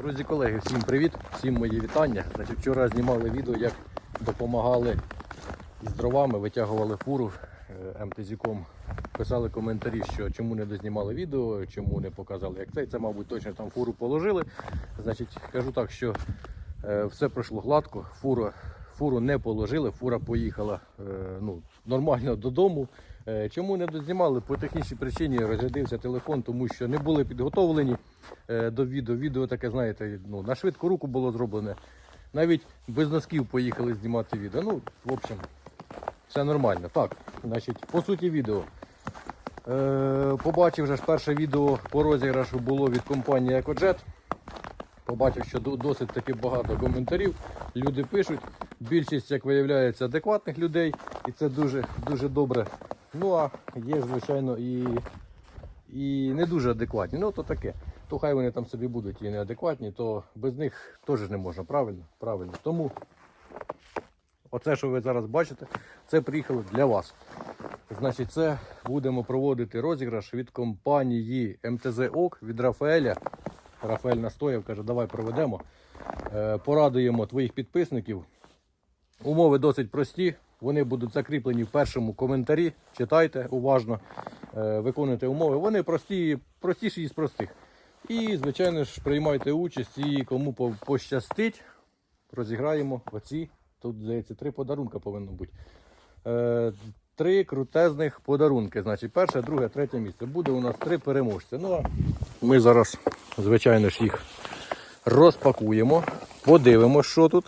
Друзі, колеги, всім привіт, всім мої вітання. Значить, вчора знімали відео, як допомагали із дровами, витягували фуру е, МТЗіком. Писали коментарі, що чому не дознімали відео, чому не показали, як це. Це, мабуть, точно там фуру положили. Значить, кажу так, що е, все пройшло гладко, фуру, фуру не положили, фура поїхала е, ну, нормально додому. Е, Чому не дознімали? По технічній причині розрядився телефон, тому що не були підготовлені е, до відео. Відео таке, знаєте, ну, на швидку руку було зроблене. Навіть без носків поїхали знімати відео. Ну, в общем, все нормально. Так, значить, по суті відео. Е, побачив вже ж перше відео по розіграшу було від компанії EcoJet. Побачив, що досить таки багато коментарів. Люди пишуть. Більшість, як виявляється, адекватних людей, і це дуже, дуже добре. Ну а є звичайно, і, і не дуже адекватні. Ну, то таке. То хай вони там собі будуть і неадекватні, то без них теж не можна, правильно? Правильно. Тому оце, що ви зараз бачите, це приїхало для вас. Значить, це будемо проводити розіграш від компанії МТЗ ОК від Рафаеля. Рафаель настояв, каже, давай проведемо. Е, Порадуємо твоїх підписників. Умови досить прості. Вони будуть закріплені в першому коментарі. Читайте уважно, е, виконуйте умови. Вони прості, простіші із простих. І, звичайно ж, приймайте участь і кому пощастить, розіграємо оці. Тут, здається, три подарунка повинно бути. Е, три крутезних подарунки. Значить, перше, друге, третє місце. Буде у нас три переможці. Ну а ми зараз, звичайно ж, їх розпакуємо, подивимося, що тут,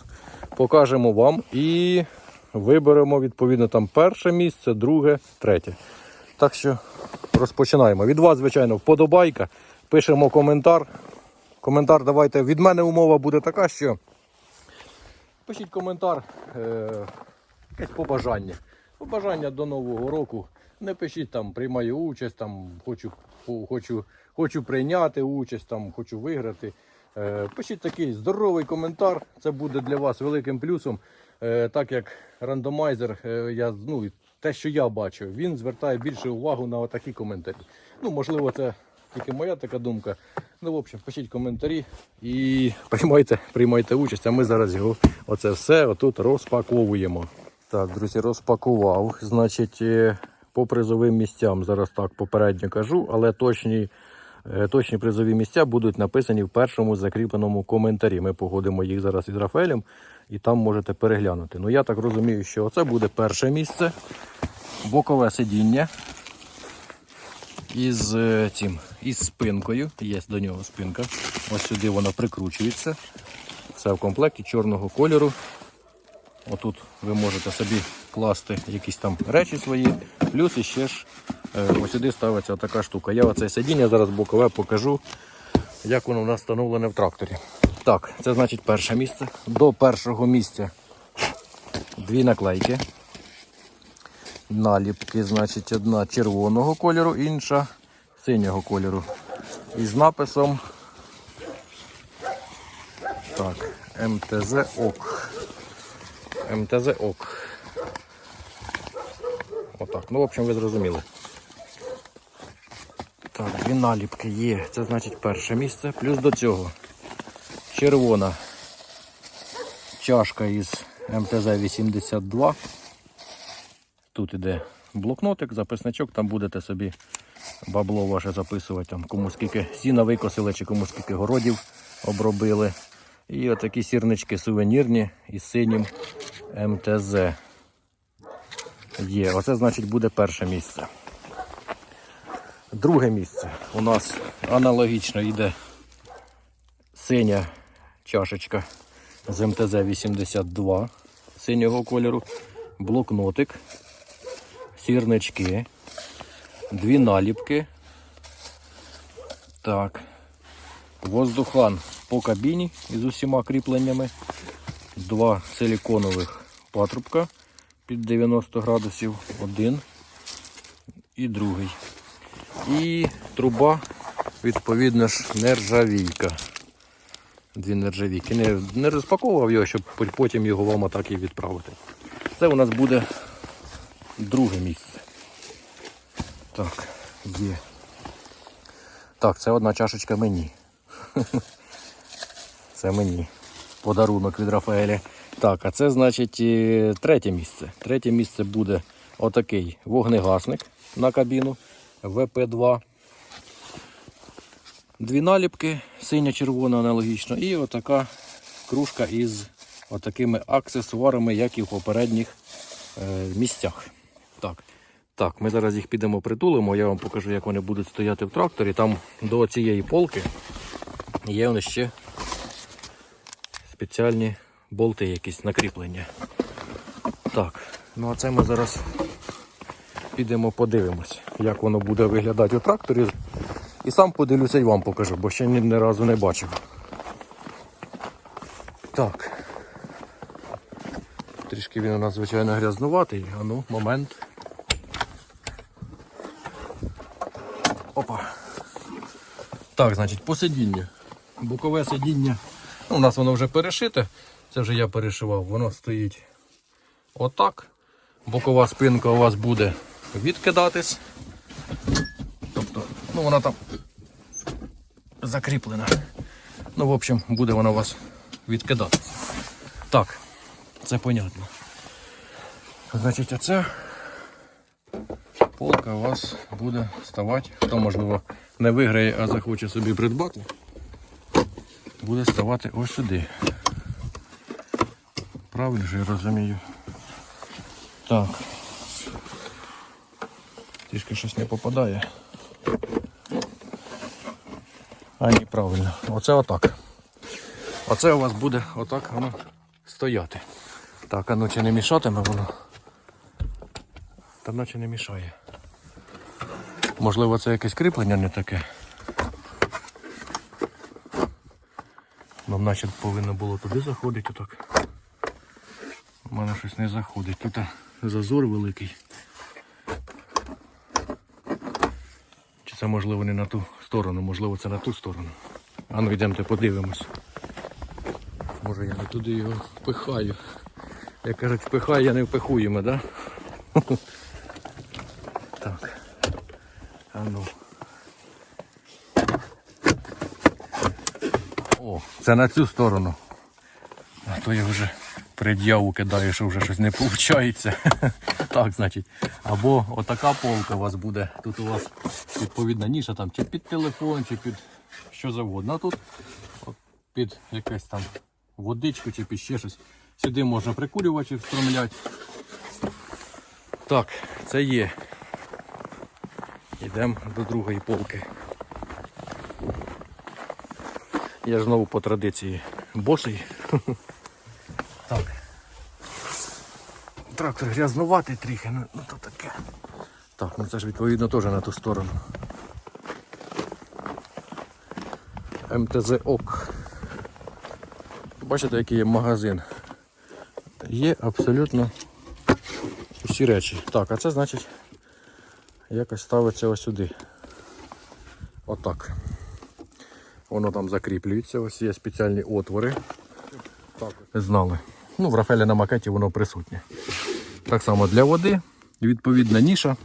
покажемо вам і виберемо відповідно там перше місце, друге, третє. Так що розпочинаємо. Від вас, звичайно, вподобайка. Пишемо коментар. Коментар давайте. Від мене умова буде така, що пишіть коментар, е, якесь побажання. Побажання до Нового року. Не пишіть там, приймаю участь, там, хочу, хочу, хочу прийняти участь, там, хочу виграти. Е, пишіть такий здоровий коментар. Це буде для вас великим плюсом. Е, так як рандомайзер, е, я, ну, те, що я бачу, він звертає більше увагу на такі коментарі. Ну, можливо, це тільки моя така думка. Ну, в общем, пишіть коментарі і приймайте, приймайте участь, а ми зараз його оце все отут розпаковуємо. Так, друзі, розпакував. Значить, по призовим місцям зараз так попередньо кажу, але точні, точні призові місця будуть написані в першому закріпленому коментарі. Ми погодимо їх зараз із Рафаелем і там можете переглянути. Ну я так розумію, що це буде перше місце. Бокове сидіння із е, цим, із спинкою. Є до нього спинка. Ось сюди вона прикручується. Все в комплекті чорного кольору. Отут ви можете собі класти якісь там речі свої. Плюс іще ж е, ось сюди ставиться така штука. Я оце сидіння зараз бокове покажу, як воно у нас встановлене в тракторі. Так, це значить перше місце. До першого місця дві наклейки. Наліпки, значить, одна червоного кольору, інша синього кольору. Із написом так, МТЗ ОК. МТЗ ОК. Отак. Ну, в общем, ви зрозуміли. Так, дві наліпки є. Це значить перше місце. Плюс до цього червона чашка із МТЗ-82. Тут іде блокнотик, записничок, там будете собі бабло ваше записувати, там кому скільки сіна викосили, чи кому скільки городів обробили. І отакі сірнички сувенірні із синім МТЗ. Є. Оце значить буде перше місце. Друге місце у нас аналогічно йде синя чашечка з МТЗ-82 синього кольору, блокнотик, сірнички, дві наліпки. Так. Воздухан по кабіні із усіма кріпленнями. Два силіконових патрубка під 90 градусів. Один і другий. І труба, відповідно ж, нержавійка. Дві нержавійки. Не, не розпаковував його, щоб потім його вам так і відправити. Це у нас буде друге місце. Так, є. Так, це одна чашечка мені. Це мені. Подарунок від Рафаеля. Так, а це значить е, третє місце. Третє місце буде отакий вогнегасник на кабіну ВП2. Дві наліпки, синя-червона аналогічно, і отака кружка із отакими аксесуарами, як і в попередніх е, місцях. Так. так, ми зараз їх підемо притулимо, я вам покажу, як вони будуть стояти в тракторі. Там до цієї полки є вони ще спеціальні болти, якісь накріплення. Так, ну а це ми зараз підемо подивимось, як воно буде виглядати у тракторі. І сам подивлюся і вам покажу, бо ще ні, ні разу не бачив. Так. Трішки він у нас, звичайно, грязнуватий. А ну, момент. Опа. Так, значить, по сидінню. Бокове сидіння. Ну, у нас воно вже перешите. Це вже я перешивав. Воно стоїть отак. Бокова спинка у вас буде відкидатись. Тобто, ну вона там закріплена. Ну, в общем, буде вона у вас відкидатися. Так, це понятно. Значить, оце полка у вас буде ставати. Хто, можливо, не виграє, а захоче собі придбати, буде ставати ось сюди. Правильно ж я розумію. Так. Трішки щось не попадає. А ні, правильно. Оце отак. Оце у вас буде отак воно стояти. Так, а ну не мішатиме воно? Та наче не мішає. Можливо, це якесь кріплення не таке. Нам наче повинно було туди заходити отак. У мене щось не заходить. Тут зазор великий. Це можливо не на ту сторону, можливо це на ту сторону. А ну йдемте подивимось. Може я не туди його впихаю. Як кажуть, впихаю, я не впихуємо, да? Так. А. О, це на цю сторону. А то я вже пред'яву кидаю, що вже щось не виходить. Так, значить. Або отака полка у вас буде. Тут у вас відповідна ніша там чи під телефон, чи під що завгодно. А тут під якесь там водичку чи під ще щось. Сюди можна прикурювачі встромляти. Так, це є. Йдемо до другої полки. Я ж знову по традиції босий. Так. Трактор грязнуватий трохи, ну, ну то таке. Так, ну це ж відповідно теж на ту сторону. МТЗ ОК. Бачите, який є магазин. Є абсолютно усі речі. Так, а це значить якось ставиться ось сюди. Отак. Воно там закріплюється, ось є спеціальні отвори. Так. Знали. Ну, в Рафелі на макеті воно присутнє. Так само для води, відповідна ніша.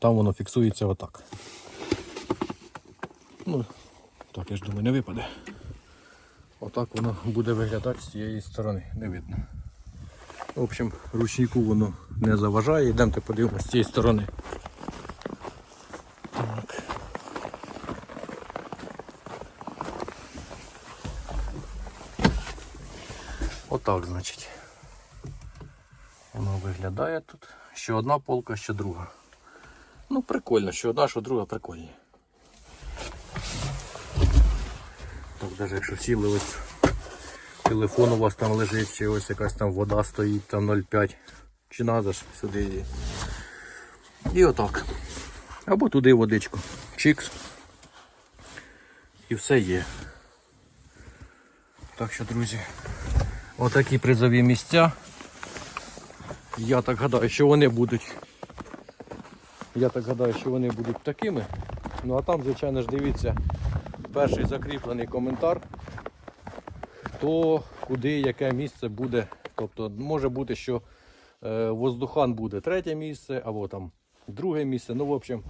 Там воно фіксується отак. Ну, так, я ж думаю, не випаде. Отак воно буде виглядати з цієї сторони, не видно. В общем, ручнику воно не заважає. Йдемте подивимося з цієї сторони. Отак, значить. Воно виглядає тут. Що одна полка, що друга. Ну, прикольно, що одна, що друга прикольні. Так, навіть якщо сіли ось телефон у вас там лежить, чи ось якась там вода стоїть, там 0,5. Чи ж сюди її. І отак. Або туди водичку. Чікс. І все є. Так що, друзі, отакі призові місця. Я так гадаю, що вони будуть. Я так гадаю, що вони будуть такими. Ну а там, звичайно ж, дивіться, перший закріплений коментар. Хто, куди, яке місце буде. Тобто може бути, що е, воздухан буде третє місце, або там друге місце. Ну, в общем,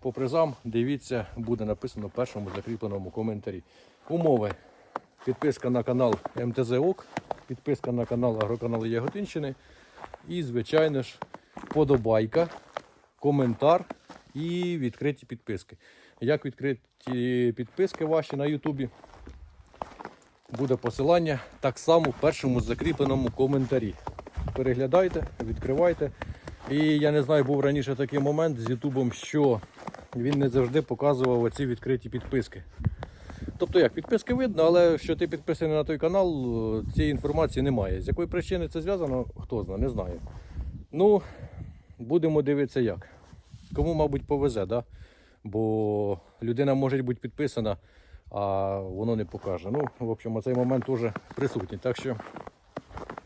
по призам, дивіться, буде написано в першому закріпленому коментарі. Умови підписка на канал МТЗ ОК, підписка на канал Агроканал Яготинщини. І, звичайно ж, подобайка, коментар і відкриті підписки. Як відкриті підписки ваші на Ютубі? Буде посилання так само в першому закріпленому коментарі. Переглядайте, відкривайте. І я не знаю, був раніше такий момент з Ютубом, що він не завжди показував оці відкриті підписки. Тобто як, підписки видно, але що ти підписаний на той канал, е, цієї інформації немає. З якої причини це зв'язано, хто знає, не знаю. Ну, будемо дивитися як. Кому, мабуть, повезе, да? бо людина може бути підписана, а воно не покаже. Ну, в общем, цей момент теж присутній. Так що,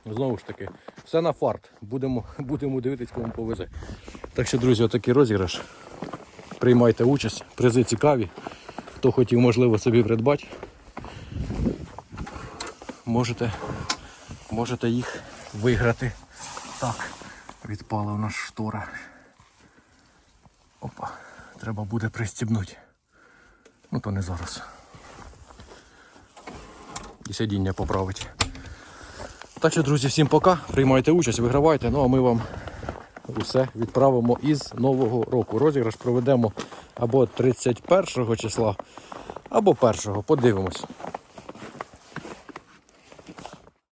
знову ж таки, все на фарт. Будемо, будемо дивитись, кому повезе. Так що, друзі, отакий розіграш. Приймайте участь, призи цікаві. Хто хотів, можливо, собі придбати, можете, можете їх виграти. Так, відпала у нас штора. Опа, треба буде пристібнути. Ну то не зараз. І сидіння поправити. Так що, друзі, всім пока. Приймайте участь, вигравайте. Ну а ми вам усе відправимо із нового року. Розіграш проведемо або 31 числа, або 1. Подивимось.